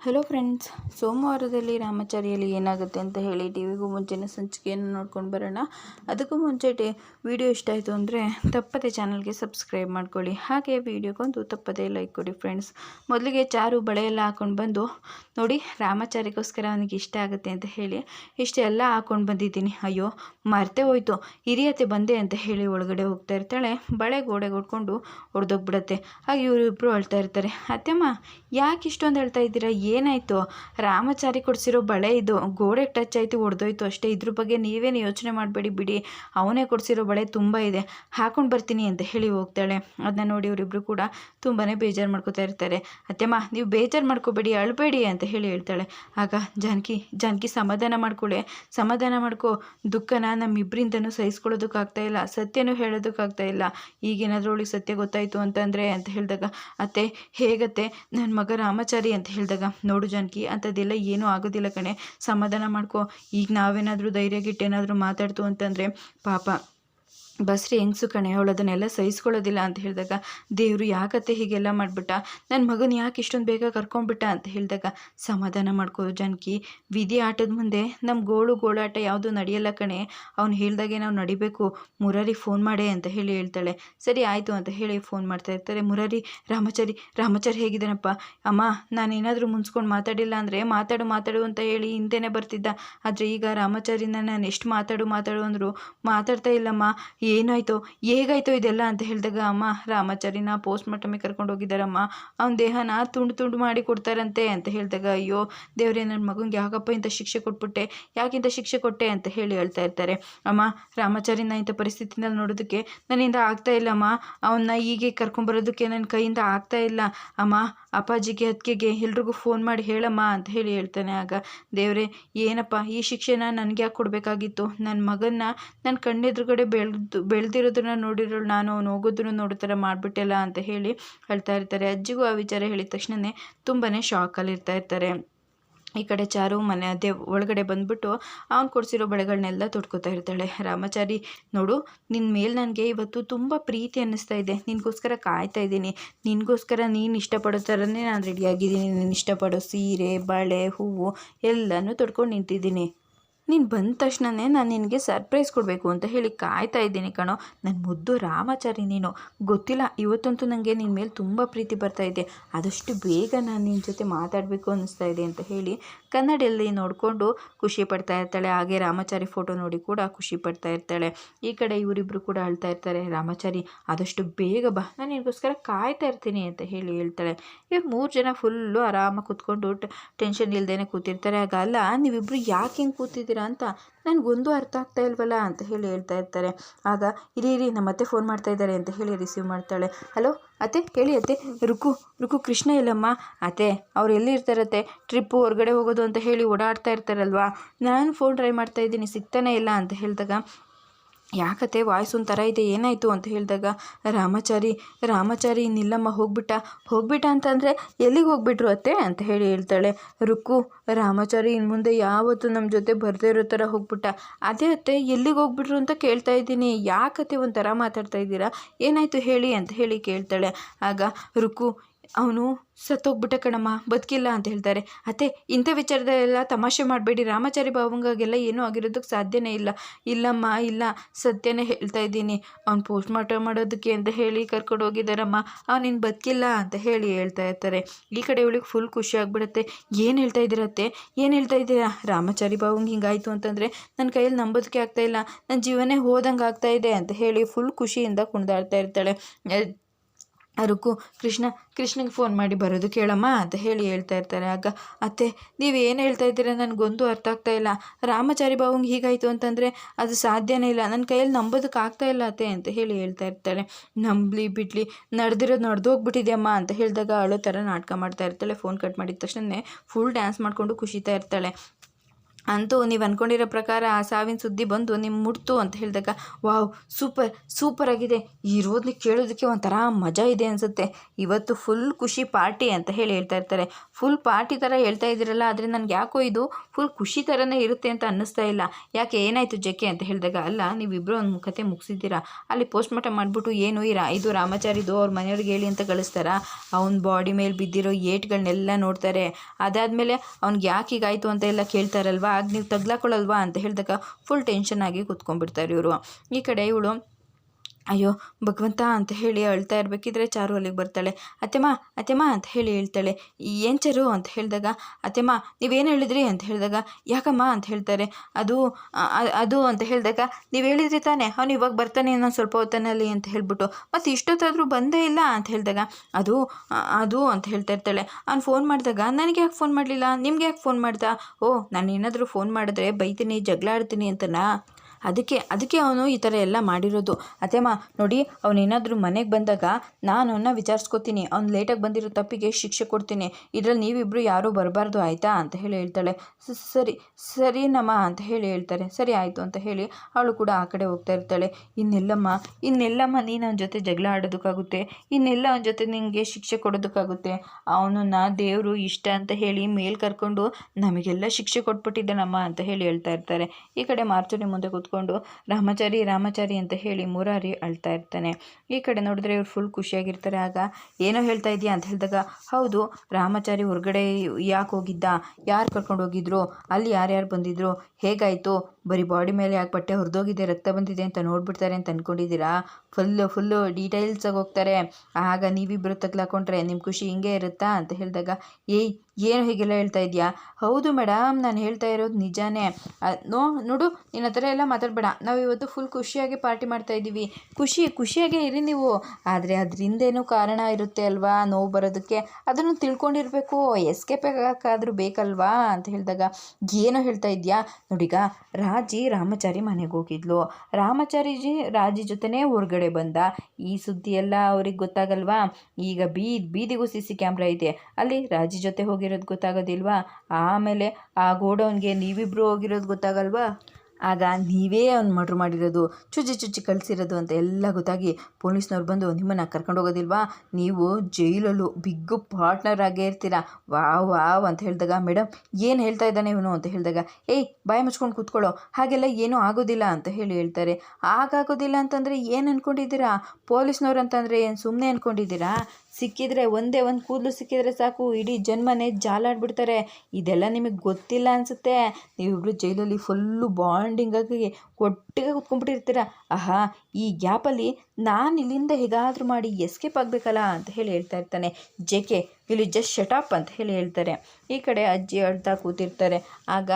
Hello friends ಸೋಮವಾರದಲ್ಲಿ ರಾಮಚಾರಿಯಲ್ಲಿ ಏನಾಗುತ್ತೆ ಅಂತ ಹೇಳಿ ಟಿ ವಿಗೂ ಮುಂಚಿನ ಸಂಚಿಕೆಯನ್ನು ನೋಡ್ಕೊಂಡು ಬರೋಣ. ಅದಕ್ಕೂ ಮುಂಚೆ ಟಿ, ವಿಡಿಯೋ ಇಷ್ಟ ಆಯಿತು ಅಂದರೆ ತಪ್ಪದೆ ಚಾನಲ್ಗೆ ಸಬ್ಸ್ಕ್ರೈಬ್ ಮಾಡ್ಕೊಳ್ಳಿ. ಹಾಗೆ ವಿಡಿಯೋಗೊಂದು ತಪ್ಪದೇ ಲೈಕ್ ಕೊಡಿ ಫ್ರೆಂಡ್ಸ್ ಮೊದಲಿಗೆ ಚಾರು ಬಳೆ ಎಲ್ಲ ಹಾಕ್ಕೊಂಡು ಬಂದು, ನೋಡಿ ರಾಮಚಾರಿಗೋಸ್ಕರ ಅವನಿಗೆ ಇಷ್ಟ ಆಗುತ್ತೆ ಅಂತ ಹೇಳಿ, ಇಷ್ಟೆಲ್ಲ ಹಾಕ್ಕೊಂಡು ಬಂದಿದ್ದೀನಿ. ಅಯ್ಯೋ, ಮರ್ತೇ ಹೋಯ್ತು. ಹಿರಿಯತೆ ಬಂದೆ ಅಂತ ಹೇಳಿ ಒಳಗಡೆ ಹೋಗ್ತಾ ಇರ್ತಾಳೆ. ಬಳೆ ಗೋಡೆಗೆ ಹೊಡ್ಕೊಂಡು ಹೊಡೆದೋಗ್ಬಿಡತ್ತೆ ಹಾಗೆ ಇವರಿಬ್ಬರು ಅಳ್ತಾ ಇರ್ತಾರೆ. ಅತ್ತೆಮ್ಮ, ಯಾಕೆ ಇಷ್ಟೊಂದು ಹೇಳ್ತಾ ಇದ್ದೀರಾ? ಏನಾಯಿತು? ರಾಮಚಾರಿ ಕೊಡಿಸಿರೋ ಬಳೆ ಇದು. ಗೋಡೆಗೆ ಟಚ್ ಆಯಿತು, ಒಡೆದೋಯ್ತು ಅಷ್ಟೇ. ಇದ್ರ ಬಗ್ಗೆ ನೀವೇನು ಯೋಚನೆ ಮಾಡಬೇಡಿ ಬಿಡಿ. ಅವನೇ ಕೊಡಿಸಿರೋ ಬಳೆ ತುಂಬ ಇದೆ. ಹಾಕೊಂಡು ಬರ್ತೀನಿ ಅಂತ ಹೇಳಿ ಹೋಗ್ತಾಳೆ. ಅದನ್ನ ನೋಡಿ ಅವರಿಬ್ಬರು ಕೂಡ ತುಂಬಾ ಬೇಜಾರು ಮಾಡ್ಕೋತಾ ಇರ್ತಾರೆ. ಅತ್ತೆಮ್ಮ, ನೀವು ಬೇಜಾರು ಮಾಡ್ಕೋಬೇಡಿ, ಅಳಬೇಡಿ ಅಂತ ಹೇಳಿ ಹೇಳ್ತಾಳೆ. ಆಗ ಜಾನಕಿ ಜಾನಕಿ ಸಮಾಧಾನ ಮಾಡ್ಕೊಳ್ಳೆ ಸಮಾಧಾನ ಮಾಡ್ಕೋ. ದುಃಖನ ನಮ್ಮಿಬ್ಬರಿಂದನೂ ಸಹಿಸ್ಕೊಳ್ಳೋದಕ್ಕಾಗ್ತಾ ಇಲ್ಲ. ಸತ್ಯನೂ ಹೇಳೋದಕ್ಕಾಗ್ತಾ ಇಲ್ಲ. ಈಗೇನಾದರೂ ಅವಳಿಗೆ ಸತ್ಯ ಗೊತ್ತಾಯಿತು ಅಂತಂದರೆ ಅಂತ ಹೇಳಿದಾಗ, ಅತ್ತೆ, ಹೇಗತ್ತೆ? ನನ್ನ ಮಗ ರಾಮಚಾರಿ ಅಂತ ಹೇಳಿದಾಗ ನೋಡು ಜಾನಕಿ ಅಂಥದ್ದೆಲ್ಲ ಏನೂ ಆಗೋದಿಲ್ಲ ಕಣೆ. ಸಮಾಧಾನ ಮಾಡ್ಕೋ. ಈಗ ನಾವೇನಾದರೂ ಧೈರ್ಯಗಿಟ್ಟು ಏನಾದರೂ ಮಾತಾಡ್ತು ಅಂತಂದರೆ ಪಾಪ ಬಸ್ರಿ ಹೆಂಗ್ಸು ಕಣೆ ಅವಳು ಅದನ್ನೆಲ್ಲ ಸಹಿಸ್ಕೊಳ್ಳೋದಿಲ್ಲ ಅಂತ ಹೇಳಿದಾಗ, ದೇವರು ಯಾಕತ್ತೆ ಹೀಗೆಲ್ಲ ಮಾಡಿಬಿಟ್ಟ? ನನ್ನ ಮಗನ ಯಾಕೆ ಇಷ್ಟೊಂದು ಬೇಗ ಕರ್ಕೊಂಡ್ಬಿಟ್ಟ ಅಂತ ಹೇಳಿದಾಗ, ಸಮಾಧಾನ ಮಾಡ್ಕೋ ಜಾನಕಿ, ವಿಧಿ ಆಟದ ಮುಂದೆ ನಮ್ಮ ಗೋಳು ಗೋಳಾಟ ಯಾವುದು ನಡೆಯಲ್ಲ ಕಣೆ, ಅವ್ನು ಹೇಳಿದಾಗೆ ನಾವು ನಡಿಬೇಕು, ಮುರಾರಿ ಫೋನ್ ಮಾಡೆ ಅಂತ ಹೇಳಿ ಹೇಳ್ತಾಳೆ. ಸರಿ ಆಯಿತು ಅಂತ ಹೇಳಿ ಫೋನ್ ಮಾಡ್ತಾ ಇರ್ತಾರೆ. ಮುರಾರಿ, ರಾಮಚಾರಿ ರಾಮಚಾರಿ ಹೇಗಿದ್ದಾನಪ್ಪ? ಅಮ್ಮ, ನಾನೇನಾದರೂ ಮುನ್ಸ್ಕೊಂಡು ಮಾತಾಡಿಲ್ಲ ಅಂದರೆ ಮಾತಾಡು ಮಾತಾಡು ಅಂತ ಹೇಳಿ ಹಿಂದೆನೇ ಬರ್ತಿದ್ದ. ಆದರೆ ಈಗ ರಾಮಚಾರಿನ ನಾನು ಎಷ್ಟು ಮಾತಾಡು ಮಾತಾಡು ಅಂದರು ಮಾತಾಡ್ತಾ ಇಲ್ಲಮ್ಮ. ಏನಾಯ್ತು, ಹೇಗಾಯ್ತು ಇದೆಲ್ಲ ಅಂತ ಹೇಳಿದಾಗ, ಅಮ್ಮ ರಾಮಾಚಾರಿನ ಪೋಸ್ಟ್ ಮಾರ್ಟಮಿಗೆ ಕರ್ಕೊಂಡು ಹೋಗಿದ್ದಾರಮ್ಮ. ಅವನ ದೇಹನ ತುಂಡು ತುಂಡು ಮಾಡಿ ಕೊಡ್ತಾರಂತೆ ಅಂತ ಹೇಳಿದಾಗ, ಅಯ್ಯೋ, ದೇವರೇ ನನ್ನ ಮಗನಿಗೆ ಯಾಕಪ್ಪ ಇಂಥ ಶಿಕ್ಷೆ ಕೊಟ್ಬಿಟ್ಟೆ? ಯಾಕಿಂತ ಶಿಕ್ಷೆ ಕೊಟ್ಟೆ? ಅಂತ ಹೇಳಿ ಹೇಳ್ತಾ ಇರ್ತಾರೆ. ಅಮ್ಮ ರಾಮಾಚಾರಿನ ಇಂಥ ಪರಿಸ್ಥಿತಿನಲ್ಲಿ ನೋಡೋದಕ್ಕೆ ನನ್ನಿಂದ ಆಗ್ತಾ ಇಲ್ಲಮ್ಮ. ಅವನ್ನ ಹೀಗೆ ಕರ್ಕೊಂಬರೋದಕ್ಕೆ ನನ್ನ ಕೈಯಿಂದ ಆಗ್ತಾ ಇಲ್ಲ. ಅಮ್ಮ, ಅಪ್ಪಾಜಿಗೆ ಅದಕ್ಕೆಗೆ ಎಲ್ರಿಗೂ ಫೋನ್ ಮಾಡಿ ಹೇಳಮ್ಮ ಅಂತ ಹೇಳಿ ಹೇಳ್ತಾನೆ. ಆಗ, ದೇವರೇ, ಏನಪ್ಪ, ಈ ಶಿಕ್ಷೆನ ನನಗೆ ಯಾಕೆ ಕೊಡಬೇಕಾಗಿತ್ತು? ನನ್ನ ಮಗನ್ನ ನನ್ನ ಕಣ್ಣೆದುರುಗಡೆ ಬೆಳೆದು ಬೆಳೆದಿರೋದನ್ನ ನೋಡಿರೋಳು, ನಾನು ಅವ್ನು ಹೋಗೋದನ್ನು ನೋಡೋ ಥರ ಮಾಡಿಬಿಟ್ಟೆಲ್ಲ ಅಂತ ಹೇಳಿ ಹೇಳ್ತಾ ಇರ್ತಾರೆ. ಅಜ್ಜಿಗೂ ಆ ವಿಚಾರ ಹೇಳಿದ ತಕ್ಷಣವೇ ತುಂಬಾ ಶಾಕಲ್ಲಿ ಇರ್ತಾ ಇರ್ತಾರೆ. ಈ ಕಡೆ ಚಾರು ಮನೆ ಅದೇ ಒಳಗಡೆ ಬಂದ್ಬಿಟ್ಟು ಅವ್ನು ಕೊಡಿಸಿರೋ ಬಳೆಗಳನ್ನೆಲ್ಲ ತೊಡ್ಕೊತಾ ಇರ್ತಾಳೆ. ರಾಮಚಾರಿ, ನೋಡು ನಿನ್ನ ಮೇಲೆ ನನಗೆ ಇವತ್ತು ತುಂಬ ಪ್ರೀತಿ ಅನ್ನಿಸ್ತಾ ಇದೆ. ನಿನಗೋಸ್ಕರ ಕಾಯ್ತಾ ಇದ್ದೀನಿ. ನಿನಗೋಸ್ಕರ ನೀನು ಇಷ್ಟಪಡೋ ಥರನೇ ನಾನು ರೆಡಿಯಾಗಿದ್ದೀನಿ ನೀನು ಇಷ್ಟಪಡೋ ಸೀರೆ, ಬಳೆ, ಹೂವು ಎಲ್ಲನೂ ತೊಡ್ಕೊಂಡು ನಿಂತಿದ್ದೀನಿ. ನೀನು ಬಂದ ತಕ್ಷಣನೇ ನಾನು ನಿನಗೆ ಸರ್ಪ್ರೈಸ್ ಕೊಡಬೇಕು ಅಂತ ಹೇಳಿ ಕಾಯ್ತಾ ಇದ್ದೀನಿ ಕಣೋ. ನನ್ನ ಮುದ್ದು ರಾಮಾಚಾರಿ ನೀನು. ಗೊತ್ತಿಲ್ಲ, ಇವತ್ತಂತೂ ನನಗೆ ನಿನ್ನ ಮೇಲೆ ತುಂಬ ಪ್ರೀತಿ ಬರ್ತಾ ಇದೆ. ಆದಷ್ಟು ಬೇಗ ನಾನು ನಿನ್ನ ಜೊತೆ ಮಾತಾಡಬೇಕು ಅನ್ನಿಸ್ತಾ ಇದೆ ಅಂತ ಹೇಳಿ ಕನ್ನಡಿಯಲ್ಲಿ ನೋಡಿಕೊಂಡು ಖುಷಿ ಪಡ್ತಾ ಇರ್ತಾಳೆ. ಹಾಗೆ ರಾಮಾಚಾರಿ ಫೋಟೋ ನೋಡಿ ಕೂಡ ಖುಷಿ ಪಡ್ತಾ ಇರ್ತಾಳೆ. ಈ ಕಡೆ ಇವರಿಬ್ಬರು ಕೂಡ ಅಳ್ತಾ ಇರ್ತಾರೆ. ರಾಮಾಚಾರಿ, ಆದಷ್ಟು ಬೇಗ ಬಾ. ನಾನು ನಿನಗೋಸ್ಕರ ಕಾಯ್ತಾ ಇರ್ತೀನಿ ಅಂತ ಹೇಳಿ ಹೇಳ್ತಾಳೆ. ಇವ್ರು ಮೂರು ಜನ ಫುಲ್ಲು ಆರಾಮಾಗಿ ಕೂತ್ಕೊಂಡು ಟೆನ್ಷನ್ ಇಲ್ಲದೇ ಕೂತಿರ್ತಾರೆ. ಆಗ ಅಲ್ಲ ನೀವಿಬ್ಬರು ಯಾಕೆ ಹಿಂಗೆ ಕೂತಿದ್ದೀರಾ? ಅಂತ ನನಗೊಂದು ಅರ್ಥ ಆಗ್ತಾ ಇಲ್ವಲ್ಲ ಅಂತ ಹೇಳಿ ಹೇಳ್ತಾ ಇರ್ತಾರೆ. ಆಗ, ಇರಿ ಇರಿ ನಮ್ಮ ಅತ್ತೆ ಫೋನ್ ಮಾಡ್ತಾ ಇದ್ದಾರೆ ಅಂತ ಹೇಳಿ ರಿಸೀವ್ ಮಾಡ್ತಾಳೆ. ಹಲೋ ಅತ್ತೆ, ಹೇಳಿ ಅತ್ತೆ, ರುಕು ರುಕು ಕೃಷ್ಣ ಇಲ್ಲಮ್ಮ. ಅತ್ತೆ, ಅವ್ರು ಎಲ್ಲಿರ್ತಾರತ್ತೆ ಟ್ರಿಪ್ಪು ಹೊರಗಡೆ ಹೋಗೋದು ಅಂತ ಹೇಳಿ ಓಡಾಡ್ತಾ ಇರ್ತಾರಲ್ವಾ? ನಾನು ಫೋನ್ ಟ್ರೈ ಮಾಡ್ತಾ ಇದ್ದೀನಿ, ಸಿಗ್ತಾನೆ ಇಲ್ಲ, ಅಂತ ಹೇಳಿದಾಗ ಯಾಕತ್ತೆ, ವಾಯ್ಸ್ ಒಂಥರ ಇದೆ, ಏನಾಯಿತು ಅಂತ ಹೇಳಿದಾಗ, ರಾಮಾಚಾರಿ ರಾಮಾಚಾರಿ, ನಿಲ್ಲಮ್ಮ, ಹೋಗ್ಬಿಟ್ಟ ಹೋಗ್ಬಿಟ್ಟ ಅಂತಂದರೆ ಎಲ್ಲಿಗೆ ಹೋಗ್ಬಿಟ್ರು ಅತ್ತೆ? ಅಂತ ಹೇಳಿ ಹೇಳ್ತಾಳೆ. ರುಕ್ಕು, ರಾಮಾಚಾರಿ ಇನ್ನು ಮುಂದೆ ಯಾವತ್ತೂ ನಮ್ಮ ಜೊತೆ ಬರದೇ ಇರೋ ಥರ ಹೋಗ್ಬಿಟ್ಟ. ಅದೇ ಅತ್ತೆ, ಎಲ್ಲಿಗೆ ಹೋಗ್ಬಿಟ್ರು ಅಂತ ಕೇಳ್ತಾ ಇದ್ದೀನಿ. ಯಾಕತ್ತೆ ಒಂಥರ ಮಾತಾಡ್ತಾ ಇದ್ದೀರಾ? ಏನಾಯಿತು ಹೇಳಿ? ಅಂತ ಹೇಳಿ ಕೇಳ್ತಾಳೆ. ಆಗ, ರುಕ್ಕು ಅವನು ಸತ್ತೋಗ್ಬಿಟ್ಟೆ ಕಣಮ್ಮ, ಬದುಕಿಲ್ಲ ಅಂತ ಹೇಳ್ತಾರೆ. ಅತ್ತೆ, ಇಂಥ ವಿಚಾರದಲ್ಲೆಲ್ಲ ತಮಾಷೆ ಮಾಡಬೇಡಿ. ರಾಮಾಚಾರಿ ಬಾವಂಗಾಗೆಲ್ಲ ಏನೂ ಆಗಿರೋದಕ್ಕೆ ಸಾಧ್ಯನೇ ಇಲ್ಲ. ಇಲ್ಲಮ್ಮ, ಇಲ್ಲ, ಸತ್ಯನೇ ಹೇಳ್ತಾ ಇದ್ದೀನಿ. ಅವ್ನು ಪೋಸ್ಟ್ ಮಾರ್ಟಮ್ ಮಾಡೋದಕ್ಕೆ ಅಂತ ಹೇಳಿ ಕರ್ಕೊಂಡು ಹೋಗಿದ್ದಾರಮ್ಮ. ಅವನಿನ್ನು ಬದುಕಿಲ್ಲ ಅಂತ ಹೇಳಿ ಹೇಳ್ತಾ ಇರ್ತಾರೆ. ಈ ಕಡೆ ಇವಳಿಗೆ ಫುಲ್ ಖುಷಿ ಆಗ್ಬಿಡುತ್ತೆ. ಏನು ಹೇಳ್ತಾ ಇದ್ದೀರತ್ತೆ ಏನು ಹೇಳ್ತಾ ಇದ್ದೀರಾ? ರಾಮಾಚಾರಿ ಬಾವಂಗೆ ಹಿಂಗಾಯಿತು ಅಂತಂದರೆ ನನ್ನ ಕೈಯಲ್ಲಿ ನಂಬೋದಕ್ಕೆ ಆಗ್ತಾಯಿಲ್ಲ ನನ್ನ ಜೀವನೇ ಹೋದಂಗೆ ಆಗ್ತಾಯಿದೆ ಅಂತ ಹೇಳಿ ಫುಲ್ ಖುಷಿಯಿಂದ ಕುಣಿದಾಡ್ತಾ ಇರ್ತಾಳೆ. ರುಕು ಕೃಷ್ಣ, ಕೃಷ್ಣಗೆ ಫೋನ್ ಮಾಡಿ ಬರೋದು ಕೇಳಮ್ಮ ಅಂತ ಹೇಳಿ ಹೇಳ್ತಾ ಇರ್ತಾರೆ. ಆಗ ಅತ್ತೆ, ನೀವು ಏನು ಹೇಳ್ತಾ ಇದ್ದೀರಾ ನನಗೊಂದು ಅರ್ಥ ಆಗ್ತಾ ಇಲ್ಲ. ರಾಮಚಾರಿ ಬಾವಂಗೆ ಹೀಗಾಯಿತು ಅಂತಂದರೆ ಅದು ಸಾಧ್ಯನೇ ಇಲ್ಲ. ನನ್ನ ಕೈಯಲ್ಲಿ ನಂಬೋದಕ್ಕೆ ಆಗ್ತಾ ಇಲ್ಲ ಅತ್ತೆ ಅಂತ ಹೇಳಿ ಹೇಳ್ತಾ ಇರ್ತಾಳೆ ನಂಬಲಿ ಬಿಡ್ಲಿ ನಡೆದಿರೋದು ನಡೆದೋಗ್ಬಿಟ್ಟಿದೆಯಮ್ಮ ಅಂತ ಹೇಳಿದಾಗ ಅಳೋ ಥರ ನಾಟಕ ಮಾಡ್ತಾ ಇರ್ತಾಳೆ. ಫೋನ್ ಕಟ್ ಮಾಡಿದ ತಕ್ಷಣನೇ ಫುಲ್ ಡ್ಯಾನ್ಸ್ ಮಾಡಿಕೊಂಡು ಖುಷಿತಾ ಇರ್ತಾಳೆ. ಅಂತೂ ನೀವು ಅಂದ್ಕೊಂಡಿರೋ ಪ್ರಕಾರ ಆ ಸಾವಿನ ಸುದ್ದಿ ಬಂದು ನಿಮ್ಮ ಮುಟ್ತು ಅಂತ ಹೇಳಿದಾಗ, ವಾವ್, ಸೂಪರ್ ಸೂಪರ್ ಆಗಿದೆ. ಇರೋದನ್ನ ಕೇಳೋದಕ್ಕೆ ಒಂಥರ ಮಜಾ ಇದೆ ಅನಿಸುತ್ತೆ. ಇವತ್ತು ಫುಲ್ ಖುಷಿ ಪಾರ್ಟಿ ಅಂತ ಹೇಳಿ ಹೇಳ್ತಾ ಇರ್ತಾರೆ. ಫುಲ್ ಪಾರ್ಟಿ ಥರ ಹೇಳ್ತಾ ಇದ್ದೀರಲ್ಲ, ಆದರೆ ನನಗೆ ಯಾಕೋ ಇದು ಫುಲ್ ಖುಷಿ ಥರನೇ ಇರುತ್ತೆ ಅಂತ ಅನ್ನಿಸ್ತಾ ಇಲ್ಲ. ಯಾಕೆ ಏನಾಯಿತು ಜಕ್ಕೆ? ಅಂತ ಹೇಳಿದಾಗ, ಅಲ್ಲ ನೀವಿಬ್ಬರು ಒಂದು ಕತೆ ಮುಗಿಸಿದ್ದೀರಾ? ಅಲ್ಲಿ ಪೋಸ್ಟ್ ಮಾರ್ಟಮ್ ಮಾಡಿಬಿಟ್ಟು ಏನು ಇರ ಇದು ರಾಮಾಚಾರಿದು ಅವ್ರ ಮನೆಯವ್ರಿಗೆ ಹೇಳಿ ಅಂತ ಕಳಿಸ್ತಾರ? ಅವನ ಬಾಡಿ ಮೇಲೆ ಬಿದ್ದಿರೋ ಏಟ್ಗಳನ್ನೆಲ್ಲ ನೋಡ್ತಾರೆ. ಅದಾದಮೇಲೆ ಅವ್ನಿಗೆ ಯಾಕೆ ಹೀಗಾಯಿತು ಅಂತ ಎಲ್ಲ ಕೇಳ್ತಾರಲ್ವಾ? ಆಗ ನೀವು ತಗ್ಲಾಕೊಳ್ಳಲ್ವಾ ಅಂತ ಹೇಳಿದಾಗ ಫುಲ್ ಟೆನ್ಷನ್ ಆಗಿ ಕೂತ್ಕೊಂಡ್ಬಿಡ್ತಾರೆ ಇವರು. ಈ ಕಡೆ ಇವಳು ಅಯ್ಯೋ, ಭಗವಂತ ಅಂತ ಹೇಳಿ ಅಳ್ತಾ ಇರಬೇಕಿದ್ರೆ ಚಾರು ಅಲ್ಲಿಗೆ ಬರ್ತಾಳೆ. ಅತ್ತೆಮ್ಮ ಅತ್ತೆಮ್ಮ ಅಂತ ಹೇಳಿ ಹೇಳ್ತಾಳೆ. ಏನು ಚರು ಅಂತ ಹೇಳಿದಾಗ, ಅತ್ತೆಮ್ಮ, ನೀವೇನು ಹೇಳಿದ್ರಿ ಅಂತ ಹೇಳಿದಾಗ, ಯಾಕಮ್ಮ ಅಂತ ಹೇಳ್ತಾರೆ. ಅದು ಅದು ಅಂತ ಹೇಳಿದಾಗ, ನೀವು ಹೇಳಿದ್ರಿ ತಾನೇ, ಅವನು ಇವಾಗ ಬರ್ತಾನೆ ನಾನು ಸ್ವಲ್ಪ ಹೊತ್ತನಲ್ಲಿ ಅಂತ ಹೇಳಿಬಿಟ್ಟು. ಮತ್ತು ಇಷ್ಟೊತ್ತಾದರೂ ಬಂದೇ ಇಲ್ಲ ಅಂತ ಹೇಳಿದಾಗ, ಅದು ಅದು ಅಂತ ಹೇಳ್ತಾ ಇರ್ತಾಳೆ. ಅವ್ನು ಫೋನ್ ಮಾಡಿದಾಗ, ನನಗೆ ಯಾಕೆ ಫೋನ್ ಮಾಡಲಿಲ್ಲ? ನಿಮ್ಗೆ ಯಾಕೆ ಫೋನ್ ಮಾಡ್ದ? ಓ, ನಾನು ಏನಾದರೂ ಫೋನ್ ಮಾಡಿದ್ರೆ ಬೈತೀನಿ, ಜಗಳ ಆಡ್ತೀನಿ ಅಂತನಾ. ಅದಕ್ಕೆ ಅದಕ್ಕೆ ಅವನು ಈ ಥರ ಎಲ್ಲ ಮಾಡಿರೋದು. ಅತ್ತೆಮ್ಮ, ನೋಡಿ ಅವನೇನಾದರೂ ಮನೆಗೆ ಬಂದಾಗ ನಾನು ಅವನ್ನ ವಿಚಾರಿಸ್ಕೋತೀನಿ. ಅವ್ನು ಲೇಟಾಗಿ ಬಂದಿರೋ ತಪ್ಪಿಗೆ ಶಿಕ್ಷೆ ಕೊಡ್ತೀನಿ. ಇದರಲ್ಲಿ ನೀವಿಬ್ಬರು ಯಾರೂ ಬರಬಾರ್ದು, ಆಯಿತಾ? ಅಂತ ಹೇಳಿ ಹೇಳ್ತಾಳೆ. "ಸ- ಸರಿ ಸರಿನಮ್ಮ ಅಂತ ಹೇಳಿ ಹೇಳ್ತಾರೆ. ಸರಿ, ಆಯಿತು, ಅಂತ ಹೇಳಿ ಅವಳು ಕೂಡ ಆ ಕಡೆ ಹೋಗ್ತಾ ಇರ್ತಾಳೆ. ಇನ್ನೆಲ್ಲಮ್ಮ ಇನ್ನೆಲ್ಲಮ್ಮ, ನೀನು ಅವನ ಜೊತೆ ಜಗಳ ಆಡೋದಕ್ಕಾಗುತ್ತೆ. ಇನ್ನೆಲ್ಲ ಅವನ ಜೊತೆ ನಿನಗೆ ಶಿಕ್ಷೆ ಕೊಡೋದಕ್ಕಾಗುತ್ತೆ. ಅವನನ್ನ ದೇವರು ಇಷ್ಟ ಅಂತ ಹೇಳಿ ಮೇಲ್ ಕರ್ಕೊಂಡು ನಮಗೆಲ್ಲ ಶಿಕ್ಷೆ ಕೊಟ್ಬಿಟ್ಟಿದ್ದಾನಮ್ಮ, ಅಂತ ಹೇಳಿ ಹೇಳ್ತಾ ಇರ್ತಾರೆ. ಈ ಕಡೆ ಮಾರ್ಚನೆ ಮುಂದೆ ಕೂತ್ಕೊಂಡು ರಾಮಾಚಾರಿ ರಾಮಾಚಾರಿ ಅಂತ ಹೇಳಿ ಮುರಾರಿ ಅಳ್ತಾ ಇರ್ತಾನೆ. ಈ ಕಡೆ ನೋಡಿದ್ರೆ ಇವ್ರು ಫುಲ್ ಖುಷಿಯಾಗಿರ್ತಾರೆ. ಆಗ ಏನೋ ಹೇಳ್ತಾ ಇದೆಯಾ ಅಂತ ಹೇಳಿದಾಗ, ಹೌದು, ರಾಮಾಚಾರಿ ಹೊರಗಡೆ ಯಾಕೆ ಹೋಗಿದ್ದ? ಯಾರು ಕರ್ಕೊಂಡು ಹೋಗಿದ್ರು? ಅಲ್ಲಿ ಯಾರ್ಯಾರು ಬಂದಿದ್ರು? ಹೇಗಾಯಿತು? ಬರೀ ಬಾಡಿ ಮೇಲೆ ಯಾಕೆ ಬಟ್ಟೆ ಹೊರದೋಗಿದೆ, ರಕ್ತ ಬಂದಿದೆ ಅಂತ ನೋಡ್ಬಿಡ್ತಾರೆ ಅಂತ ಅಂದ್ಕೊಂಡಿದ್ದೀರಾ ಫುಲ್ಲು ಫುಲ್ಲು ಡೀಟೇಲ್ಸಾಗಿ ಹೋಗ್ತಾರೆ. ಆಗ ನೀವಿಬ್ಬರು ತಗ್ಲಾಕೊಂಡ್ರೆ ನಿಮ್ಮ ಖುಷಿ ಹಿಂಗೆ ಇರುತ್ತಾ ಅಂತ ಹೇಳಿದಾಗ, ಏಯ್, ಏನು ಹೀಗೆಲ್ಲ ಹೇಳ್ತಾ ಇದೆಯಾ? ಹೌದು ಮೇಡಮ್ ನಾನು ಹೇಳ್ತಾ ಇರೋದು ನಿಜಾನೇ. ನೋ, ನೋಡು ನಿನ್ನ ಹತ್ರ ಎಲ್ಲ ಮಾತಾಡಬೇಡ. ನಾವು ಇವತ್ತು ಫುಲ್ ಖುಷಿಯಾಗಿ ಪಾರ್ಟಿ ಮಾಡ್ತಾ ಇದ್ದೀವಿ. ಖುಷಿ, ಖುಷಿಯಾಗೇ ಇರಿ ನೀವು. ಆದರೆ ಅದರಿಂದೇನೂ ಕಾರಣ ಇರುತ್ತೆ ಅಲ್ವಾ? ನೋವು ಬರೋದಕ್ಕೆ. ಅದನ್ನು ತಿಳ್ಕೊಂಡಿರಬೇಕು. ಎಸ್ಕೇಪ್ ಆಗೋಕ್ಕಾದ್ರೂ ಬೇಕಲ್ವಾ? ಅಂತ ಹೇಳಿದಾಗ, ಏನೋ ಹೇಳ್ತಾ ಇದೆಯಾ? ನೋಡೀಗ ರಾಜಿ ರಾಮಚಾರಿ ಮನೆಗೆ ಹೋಗಿದ್ಲು. ರಾಮಚಾರಿಜಿ ರಾಜಿ ಜೊತೆನೇ ಹೊರಗಡೆ ಬಂದ. ಈ ಸುದ್ದಿ ಎಲ್ಲ ಅವ್ರಿಗೆ ಗೊತ್ತಾಗಲ್ವಾ? ಈಗ ಬೀದ್, ಬೀದಿಗೂ ಸಿ ಸಿ ಕ್ಯಾಮ್ರಾ ಇದೆ. ಅಲ್ಲಿ ರಾಜಿ ಜೊತೆ ಹೋಗಿರೋದು ಗೊತ್ತಾಗೋದಿಲ್ವಾ? ಆಮೇಲೆ ಆ ಗೋಡೌನ್ಗೆ ನೀವಿಬ್ಬರು ಹೋಗಿರೋದು ಗೊತ್ತಾಗಲ್ವಾ? ಆಗ ನೀವೇ ಅವ್ನು ಮರ್ಡ್ರ್ ಮಾಡಿರೋದು, ಚುಚ್ಚಿ ಚುಚ್ಚಿ ಕಳಿಸಿರೋದು ಅಂತ ಎಲ್ಲ ಗೊತ್ತಾಗಿ ಪೊಲೀಸ್ನವ್ರು ಬಂದು ನಿಮ್ಮನ್ನು ಕರ್ಕೊಂಡು ಹೋಗೋದಿಲ್ವಾ? ನೀವು ಜೈಲಲ್ಲೂ ಬಿಗ್ಗು ಪಾರ್ಟ್ನರ್ ಆಗೇ ಇರ್ತೀರಾ? ವಾವ್ ವಾವ್ ಅಂತ ಹೇಳಿದಾಗ ಮೇಡಮ್ ಏನು ಹೇಳ್ತಾ ಇದ್ದಾನೆ ಇವನು? ಅಂತ ಹೇಳಿದಾಗ, ಏಯ್, ಬಾಯಿ ಮುಚ್ಕೊಂಡು ಕೂತ್ಕೊಳ್ಳೋ, ಹಾಗೆಲ್ಲ ಏನೂ ಆಗೋದಿಲ್ಲ ಅಂತ ಹೇಳಿ ಹೇಳ್ತಾರೆ. ಆಗಾಗೋದಿಲ್ಲ ಅಂತಂದರೆ ಏನು ಅಂದ್ಕೊಂಡಿದ್ದೀರಾ ಪೊಲೀಸ್ನವ್ರು ಅಂತಂದರೆ ಏನು ಸುಮ್ಮನೆ ಅಂದ್ಕೊಂಡಿದ್ದೀರಾ ಸಿಕ್ಕಿದ್ರೆ, ಒಂದೇ ಒಂದು ಕೂದಲು ಸಿಕ್ಕಿದರೆ ಸಾಕು. ಇಡೀ ಜನ್ಮನೇ ಜಾಲಾಡ್ಬಿಡ್ತಾರೆ. ಇದೆಲ್ಲ ನಿಮಗೆ ಗೊತ್ತಿಲ್ಲ ಅನಿಸುತ್ತೆ. ನೀವಿಬ್ರು ಜೈಲಲ್ಲಿ ಫುಲ್ಲು ಬಾಂಡಿಂಗ್ ಆಗಿ ಒಟ್ಟಿಗೆ ಕುತ್ಕೊಂಡ್ಬಿಟ್ಟಿರ್ತೀರ? ಆಹಾ, ಈ ಗ್ಯಾಪಲ್ಲಿ ನಾನು ಇಲ್ಲಿಂದ ಹೇಗಾದರೂ ಮಾಡಿ ಎಸ್ಕೇಪ್ ಆಗಬೇಕಲ್ಲ ಅಂತ ಹೇಳಿ ಹೇಳ್ತಾ ಇರ್ತಾನೆ. ಜೆ ಕೆ ಇಲ್ಲಿ ಜಸ್ಟ್ ಶಟಾಪ್ ಅಂತ ಹೇಳಿ ಹೇಳ್ತಾರೆ. ಈ ಕಡೆ ಅಜ್ಜಿ ಅಳ್ತಾ ಕೂತಿರ್ತಾರೆ. ಆಗ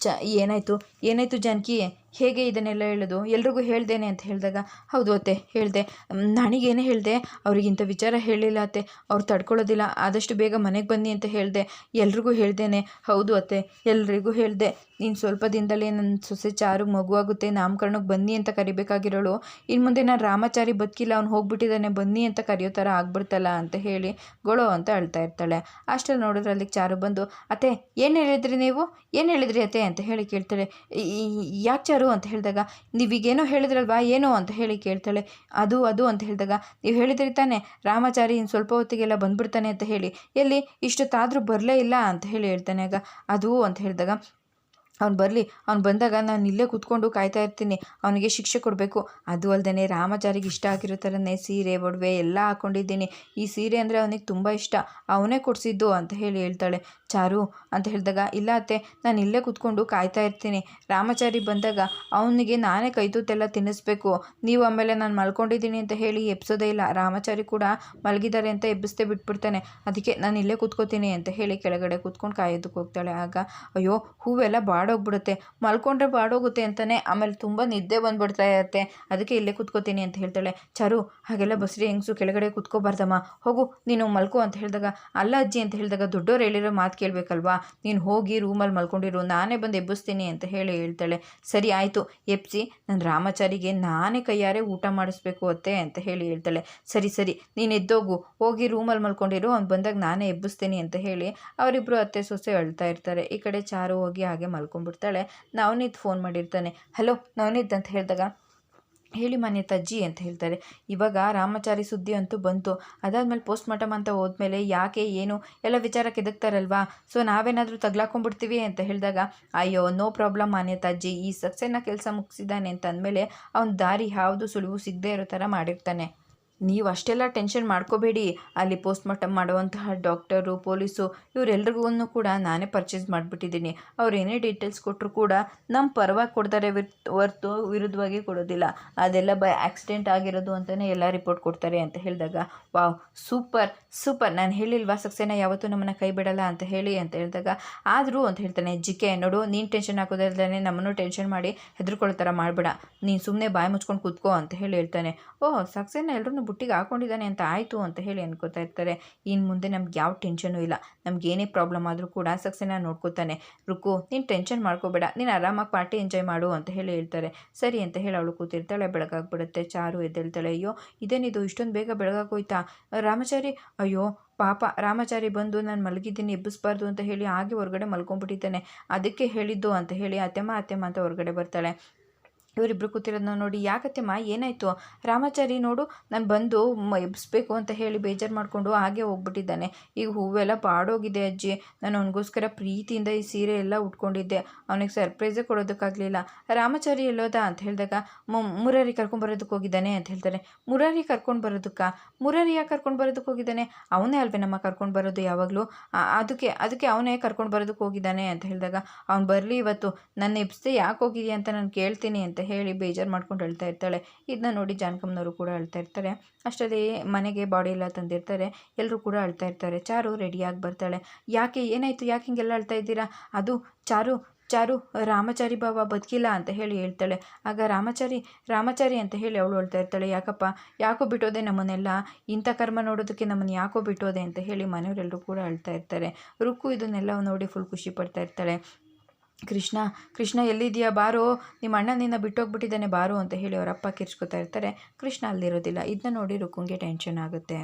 ಚ ಏನಾಯಿತು? ಏನಾಯಿತು ಜಾನಕಿ? ಹೇಗೆ ಇದನ್ನೆಲ್ಲ ಹೇಳೋದು? ಎಲ್ರಿಗೂ ಹೇಳ್ದೇನೆ ಅಂತ ಹೇಳಿದಾಗ, ಹೌದು ಅತ್ತೆ, ಹೇಳಿದೆ. ನನಗೇನೇ ಹೇಳಿದೆ ಅವ್ರಿಗಿಂಥ ವಿಚಾರ ಹೇಳಿಲ್ಲ ಅತ್ತೆ. ಅವ್ರು ತಡ್ಕೊಳ್ಳೋದಿಲ್ಲ. ಆದಷ್ಟು ಬೇಗ ಮನೆಗೆ ಬನ್ನಿ ಅಂತ ಹೇಳಿದೆ. ಎಲ್ರಿಗೂ ಹೇಳ್ದೇನೆ. ಹೌದು ಅತ್ತೆ, ಎಲ್ರಿಗೂ ಹೇಳಿದೆ. ನೀನು ಸ್ವಲ್ಪ ದಿನದಲ್ಲೇ ನನ್ನ ಸೊಸೆ ಚಾರು ಮಗುವಾಗುತ್ತೆ. ನಾಮಕರಣಕ್ಕೆ ಬನ್ನಿ ಅಂತ ಕರಿಬೇಕಾಗಿರೋಳು. ಇನ್ನು ಮುಂದೆ ನಾನು ರಾಮಾಚಾರಿ ಬದುಕಿಲ್ಲ, ಅವ್ನು ಹೋಗ್ಬಿಟ್ಟಿದ್ದಾನೆ, ಬನ್ನಿ ಅಂತ ಕರೆಯೋ ಥರ ಆಗ್ಬಿಡ್ತಲ್ಲ ಅಂತ ಹೇಳಿ ಗೊಳೋ ಅಂತ ಅಳ್ತಾ ಇರ್ತಾಳೆ. ಅಷ್ಟೆಲ್ಲ ನೋಡಿದ್ರೆ ಅಲ್ಲಿಗೆ ಚಾರು ಬಂದು, ಅತ್ತೆ, ಏನು ಹೇಳಿದ್ರಿ ನೀವು? ಏನು ಹೇಳಿದ್ರಿ ಅತ್ತೆ? ಅಂತ ಹೇಳಿ ಕೇಳ್ತಾಳೆ. ಯಾಕೆ ಚಾರು ಅಂತ ಹೇಳಿದಾಗ, ನೀವೀಗೇನೋ ಹೇಳಿದ್ರಲ್ವಾ, ಏನೋ ಅಂತ ಹೇಳಿ ಕೇಳ್ತಾಳೆ. ಅದು ಅದು ಅಂತ ಹೇಳಿದಾಗ, ನೀವು ಹೇಳಿದ್ರಿ ತಾನೆ, ರಾಮಾಚಾರಿ ಇನ್ನು ಸ್ವಲ್ಪ ಹೊತ್ತಿಗೆಲ್ಲ ಬಂದ್ಬಿಡ್ತಾನೆ ಅಂತ ಹೇಳಿ. ಎಲ್ಲಿ, ಇಷ್ಟೊತ್ತಾದರೂ ಬರಲೇ ಇಲ್ಲ ಅಂತ ಹೇಳಿ ಹೇಳ್ತಾನೆ ಆಗ. ಅದು ಅಂತ ಹೇಳಿದಾಗ ಅವ್ನು ಬರಲಿ, ಅವ್ನು ಬಂದಾಗ ನಾನು ಇಲ್ಲೇ ಕೂತ್ಕೊಂಡು ಕಾಯ್ತಾ ಇರ್ತೀನಿ, ಅವನಿಗೆ ಶಿಕ್ಷೆ ಕೊಡಬೇಕು. ಅದು ಅಲ್ಲದೆ ರಾಮಾಚಾರಿಗೆ ಇಷ್ಟ ಆಗಿರೋ ಥರನೇ ಸೀರೆ, ಒಡವೆ ಎಲ್ಲ ಹಾಕ್ಕೊಂಡಿದ್ದೀನಿ ಈ ಸೀರೆ ಅಂದರೆ ಅವನಿಗೆ ತುಂಬ ಇಷ್ಟ. ಅವನೇ ಕೊಡಿಸಿದ್ದು ಅಂತ ಹೇಳಿ ಹೇಳ್ತಾಳೆ. ಚಾರು, ಅಂತ ಹೇಳಿದಾಗ, ಇಲ್ಲ ಅತ್ತೆ, ನಾನು ಇಲ್ಲೇ ಕೂತ್ಕೊಂಡು ಕಾಯ್ತಾ ಇರ್ತೀನಿ. ರಾಮಾಚಾರಿ ಬಂದಾಗ, ಅವನಿಗೆ ನಾನೇ ಕೈತೂತೆಲ್ಲ ತಿನ್ನಿಸ್ಬೇಕು. ನೀವು ಆಮೇಲೆ ನಾನು ಮಲ್ಕೊಂಡಿದ್ದೀನಿ ಅಂತ ಹೇಳಿ ಎಬ್ಸೋದೇ ಇಲ್ಲ. ರಾಮಾಚಾರಿ ಕೂಡ ಮಲಗಿದ್ದಾರೆ ಅಂತ ಎಬ್ಬಿಸ್ತೇ ಬಿಟ್ಬಿಡ್ತಾನೆ. ಅದಕ್ಕೆ ನಾನು ಇಲ್ಲೇ ಕೂತ್ಕೋತೀನಿ ಅಂತ ಹೇಳಿ ಕೆಳಗಡೆ ಕೂತ್ಕೊಂಡು ಕಾಯೋದಕ್ಕೆ ಹೋಗ್ತಾಳೆ. ಆಗ, ಅಯ್ಯೋ, ಹೂವೆಲ್ಲ ಬಾಡೋಗ್ಬಿಡುತ್ತೆ ಮಲ್ಕೊಂಡ್ರೆ ಬಾಡೋಗುತ್ತೆ ಅಂತಾನೆ ಆಮೇಲೆ ತುಂಬ ನಿದ್ದೆ ಬಂದ್ಬಿಡ್ತಾ ಇರುತ್ತೆ. ಅದಕ್ಕೆ ಇಲ್ಲೇ ಕೂತ್ಕೋತೀನಿ ಅಂತ ಹೇಳ್ತಾಳೆ. ಚಾರು, ಹಾಗೆಲ್ಲ ಬಸ್ರಿ ಹೆಂಗಸು ಕೆಳಗಡೆ ಕೂತ್ಕೋಬಾರ್ದಮ್ಮ. ಹೋಗು, ನೀನು ಮಲ್ಕೋ ಅಂತ ಹೇಳಿದಾಗ, ಅಲ್ಲ ಅಜ್ಜಿ ಅಂತ ಹೇಳಿದಾಗ ದೊಡ್ಡೋರು ಹೇಳಿರೋ ಮಾತು ಕೇಳಬೇಕಲ್ವಾ? ನೀನು ಹೋಗಿ ರೂಮಲ್ಲಿ ಮಲ್ಕೊಂಡಿರು, ನಾನೇ ಬಂದು ಎಬ್ಬಿಸ್ತೀನಿ ಅಂತ ಹೇಳಿ ಹೇಳ್ತಾಳೆ. ಸರಿ ಆಯಿತು ಎಪ್ಸಿ ನಾನು ರಾಮಾಚಾರಿಗೆ ನಾನೇ ಕೈಯಾರೆ ಊಟ ಮಾಡಿಸ್ಬೇಕು ಅತ್ತೆ ಅಂತ ಹೇಳಿ ಹೇಳ್ತಾಳೆ. ಸರಿ ಸರಿ, ನೀನು ಎದ್ದೋಗು. ಹೋಗಿ ರೂಮಲ್ಲಿ ಮಲ್ಕೊಂಡಿರು, ಅವ್ನು ಬಂದಾಗ ನಾನೇ ಎಬ್ಬಿಸ್ತೀನಿ ಅಂತ ಹೇಳಿ ಅವರಿಬ್ಬರು ಅತ್ತೆ ಸೊಸೆ ಅಳ್ತಾ ಇರ್ತಾರೆ. ಈ ಕಡೆ ಚಾರು ಹೋಗಿ ಹಾಗೆ ಮಲ್ಕೊಂಡು ಮಾಡ್ಕೊಂಡ್ಬಿಡ್ತಾಳೆ. ನವನೀತ್ ಫೋನ್ ಮಾಡಿರ್ತಾನೆ. ಹಲೋ, ನವನೀತ್ ಅಂತ ಹೇಳಿದಾಗ? ಹೇಳಿ ಮನೆ ತಜ್ಜಿ ಅಂತ ಹೇಳ್ತಾರೆ. ಇವಾಗ ರಾಮಚಾರಿ ಸುದ್ದಿ ಅಂತೂ ಬಂತು. ಅದಾದಮೇಲೆ ಪೋಸ್ಟ್ ಮಾರ್ಟಮ್ ಅಂತ ಹೋದ್ಮೇಲೆ ಯಾಕೆ, ಏನು, ಎಲ್ಲ ವಿಚಾರ ಕೆದಕ್ತಾರಲ್ವಾ ಸೊ ನಾವೇನಾದರೂ ತಗ್ಲಾಕೊಂಡ್ಬಿಡ್ತೀವಿ ಅಂತ ಹೇಳಿದಾಗ, ಅಯ್ಯೋ, ನೋ ಪ್ರಾಬ್ಲಮ್ ಮನೆ ತಜ್ಜಿ ಈ ಸಕ್ಸೇನ ಕೆಲಸ ಮುಗಿಸಿದ್ದಾನೆ ಅಂತ ಅಂದಮೇಲೆ, ಅವ್ನ ದಾರಿ ಯಾವುದು ಸುಳಿವು ಸಿಗದೇ ಇರೋ ಥರ ಮಾಡಿರ್ತಾನೆ. ನೀವು ಅಷ್ಟೆಲ್ಲ ಟೆನ್ಷನ್ ಮಾಡ್ಕೋಬೇಡಿ. ಅಲ್ಲಿ ಪೋಸ್ಟ್ ಮಾರ್ಟಮ್ ಮಾಡುವಂತಹ ಡಾಕ್ಟರು, ಪೊಲೀಸು ಇವರೆಲ್ರಿಗೂ ಕೂಡ ನಾನೇ ಪರ್ಚೇಸ್ ಮಾಡಿಬಿಟ್ಟಿದ್ದೀನಿ. ಅವ್ರು ಏನೇ ಡೀಟೇಲ್ಸ್ ಕೊಟ್ಟರು ಕೂಡ ನಮ್ಮ ಪರವಾಗಿ ಕೊಡ್ತಾರೆ ಹೊರ್ತು ವಿರುದ್ಧವಾಗಿ ಕೊಡೋದಿಲ್ಲ. ಅದೆಲ್ಲ ಬೈ ಆಕ್ಸಿಡೆಂಟ್ ಆಗಿರೋದು ಅಂತಲೇ ಎಲ್ಲ ರಿಪೋರ್ಟ್ ಕೊಡ್ತಾರೆ ಅಂತ ಹೇಳಿದಾಗ, ವಾವ್, ಸೂಪರ್ ಸೂಪರ್. ನಾನು ಹೇಳಿಲ್ವಾ ಸಕ್ಸೇನ, ಯಾವತ್ತೂ ನಮ್ಮನ್ನು ಕೈ ಬಿಡಲ್ಲ ಅಂತ ಹೇಳಿ ಅಂತ ಹೇಳಿದಾಗ, ಆದರೂ ಅಂತ ಹೇಳ್ತಾನೆ, ಜಿಕೆ, ನೋಡು, ನೀನು ಟೆನ್ಷನ್ ಹಾಕೋದಲ್ಲೇ ನಮ್ಮನ್ನು ಟೆನ್ಷನ್ ಮಾಡಿ ಹೆದರ್ಕೊಳ್ಳೋ ಥರ ಮಾಡಬೇಡ. ನೀನು ಸುಮ್ಮನೆ ಬಾಯಿ ಮುಚ್ಕೊಂಡು ಕೂತ್ಕೋ ಅಂತ ಹೇಳಿ ಹೇಳ್ತಾನೆ. ಓಹ್, ಸಕ್ಸೇನ ಎಲ್ಲರೂ ಬುಟ್ಟಿಗೆ ಹಾಕೊಂಡಿದ್ದಾನೆ ಅಂತ ಆಯಿತು ಅಂತ ಹೇಳಿ ಅನ್ಕೋತಾ ಇರ್ತಾರೆ. ಇನ್ನು ಮುಂದೆ ನಮ್ಗೆ ಯಾವ ಟೆನ್ಷನೂ ಇಲ್ಲ. ನಮ್ಗೆ ಏನೇ ಪ್ರಾಬ್ಲಮ್ ಆದರೂ ಕೂಡ ಸಕ್ಸೇನ ನೋಡ್ಕೋತಾನೆ. ರುಕು, ನೀನು ಟೆನ್ಷನ್ ಮಾಡ್ಕೋಬೇಡ. ನೀನು ಆರಾಮಾಗಿ ಪಾರ್ಟಿ ಎಂಜಾಯ್ ಮಾಡು ಅಂತ ಹೇಳಿ ಹೇಳ್ತಾರೆ. ಸರಿ ಅಂತ ಹೇಳಿ ಅವಳು ಕೂತಿರ್ತಾಳೆ. ಬೆಳಗಾಗ್ಬಿಡುತ್ತೆ. ಚಾರು ಎದ್ದೇಳ್ತಾಳೆ. ಅಯ್ಯೋ, ಇದೇನಿದು? ಇಷ್ಟೊಂದು ಬೇಗ ಬೆಳಗಾಗೋಯ್ತಾ? ರಾಮಚಾರಿ, ಅಯ್ಯೋ, ಪಾಪ, ರಾಮಚಾರಿ ಬಂದು ನಾನು ಮಲಗಿದ್ದೀನಿ, ಎಬ್ಬಿಸ್ಬಾರ್ದು ಅಂತ ಹೇಳಿ ಹಾಗೆ ಹೊರಗಡೆ ಮಲ್ಕೊಂಡ್ಬಿಟ್ಟಿದ್ದಾನೆ. ಅದಕ್ಕೆ ಹೇಳಿದ್ದು ಅಂತ ಹೇಳಿ ಅತ್ತೆಮ್ಮ ಅತ್ತೆಮ್ಮ ಅಂತ ಹೊರಗಡೆ ಬರ್ತಾಳೆ. ಇವರಿಬ್ಬರು ಕೂತಿರೋದನ್ನ ನೋಡಿ ಯಾಕತ್ತೆಮ್ಮ? ಏನಾಯಿತು? ರಾಮಾಚಾರಿ ನೋಡು, ನಾನು ಬಂದು ಎಬ್ಸ್ಬೇಕು ಅಂತ ಹೇಳಿ ಬೇಜಾರು ಮಾಡಿಕೊಂಡು ಹಾಗೆ ಹೋಗ್ಬಿಟ್ಟಿದ್ದಾನೆ. ಈಗ ಹೂವೆಲ್ಲ ಪಾಡೋಗಿದೆ ಅಜ್ಜಿ. ನಾನು ಅವನಿಗೋಸ್ಕರ ಪ್ರೀತಿಯಿಂದ ಈ ಸೀರೆ ಎಲ್ಲ ಉಟ್ಕೊಂಡಿದ್ದೆ. ಅವನಿಗೆ ಸರ್ಪ್ರೈಸೇ ಕೊಡೋದಕ್ಕಾಗಲಿಲ್ಲ. ರಾಮಾಚಾರಿ ಎಲ್ಲೋದ ಅಂತ ಹೇಳಿದಾಗ ಮುರಾರಿ ಕರ್ಕೊಂಡು ಹೋಗಿದ್ದಾನೆ ಅಂತ ಹೇಳ್ತಾರೆ. ಮುರಾರಿ ಕರ್ಕೊಂಡು ಬರೋದಕ್ಕ? ಮುರಾರಿ ಯಾಕೆ ಕರ್ಕೊಂಡು ಬರೋದಕ್ಕೆ ಹೋಗಿದ್ದಾನೆ? ಅವನೇ ಅಲ್ವೇ ನಮ್ಮ ಕರ್ಕೊಂಡು ಬರೋದು ಯಾವಾಗಲೂ? ಅದಕ್ಕೆ ಅದಕ್ಕೆ ಅವನೇ ಕರ್ಕೊಂಡು ಬರೋದಕ್ಕೆ ಹೋಗಿದ್ದಾನೆ ಅಂತ ಹೇಳಿದಾಗ, ಅವ್ನು ಬರಲಿ ಇವತ್ತು. ನನ್ನ ಎಬ್ಸ್ದೆ ಯಾಕೆ ಹೋಗಿದೆಯಾ ಅಂತ ನಾನು ಕೇಳ್ತೀನಿ ಅಂತ ಹೇಳಿ ಬೇಜಾರು ಮಾಡ್ಕೊಂಡು ಅಳ್ತಾ ಇರ್ತಾಳೆ. ಇದನ್ನ ನೋಡಿ ಜಾನಕಮ್ಮನವರು ಕೂಡ ಅಳ್ತಾ ಇರ್ತಾರೆ. ಅಷ್ಟರಲ್ಲಿ ಮನೆಗೆ ಬಾಡಿ ಎಲ್ಲ ತಂದಿರ್ತಾರೆ. ಎಲ್ಲರೂ ಕೂಡ ಅಳ್ತಾ ಇರ್ತಾರೆ. ಚಾರು ರೆಡಿಯಾಗಿ ಬರ್ತಾಳೆ. ಯಾಕೆ? ಏನಾಯಿತು? ಯಾಕೆ ಹಿಂಗೆಲ್ಲ ಅಳ್ತಾ ಇದ್ದೀರಾ? ಅದು ಚಾರು ಚಾರು, ರಾಮಚಾರಿ ಭಾವ ಬದುಕಿಲ್ಲ ಅಂತ ಹೇಳಿ ಹೇಳ್ತಾಳೆ. ಆಗ ರಾಮಚಾರಿ ರಾಮಚಾರಿ ಅಂತ ಹೇಳಿ ಅವಳು ಹೇಳ್ತಾ ಇರ್ತಾಳೆ. ಯಾಕಪ್ಪ? ಯಾಕೋ ಬಿಟ್ಟೋದೆ ನಮ್ಮನ್ನೆಲ್ಲ? ಇಂಥ ಕರ್ಮ ನೋಡೋದಕ್ಕೆ ನಮ್ಮನ್ನು ಯಾಕೋ ಬಿಟ್ಟೋದೆ? ಅಂತ ಹೇಳಿ ಮನೆಯವರೆಲ್ಲರೂ ಕೂಡ ಅಳ್ತಾ ಇರ್ತಾರೆ. ರುಕ್ಕು ಇದನ್ನೆಲ್ಲ ನೋಡಿ ಫುಲ್ ಖುಷಿ ಪಡ್ತಾ ಇರ್ತಾಳೆ. ಕೃಷ್ಣ ಕೃಷ್ಣ ಎಲ್ಲಿದೆಯಾ ಬಾರೋ. ನಿಮ್ಮ ಅಣ್ಣನಿಂದ ನಿನ್ನ ಬಿಟ್ಟೋಗ್ಬಿಟ್ಟಿದ್ದಾನೆ, ಬಾರೋ ಅಂತ ಹೇಳಿ ಅವರಪ್ಪ ಕಿರ್ಚ್ಕೊತಾ ಇರ್ತಾರೆ. ಕೃಷ್ಣ ಅಲ್ಲಿರೋದಿಲ್ಲ. ಇದನ್ನ ನೋಡಿ ರುಕುಂಗೆ ಟೆನ್ಷನ್ ಆಗುತ್ತೆ.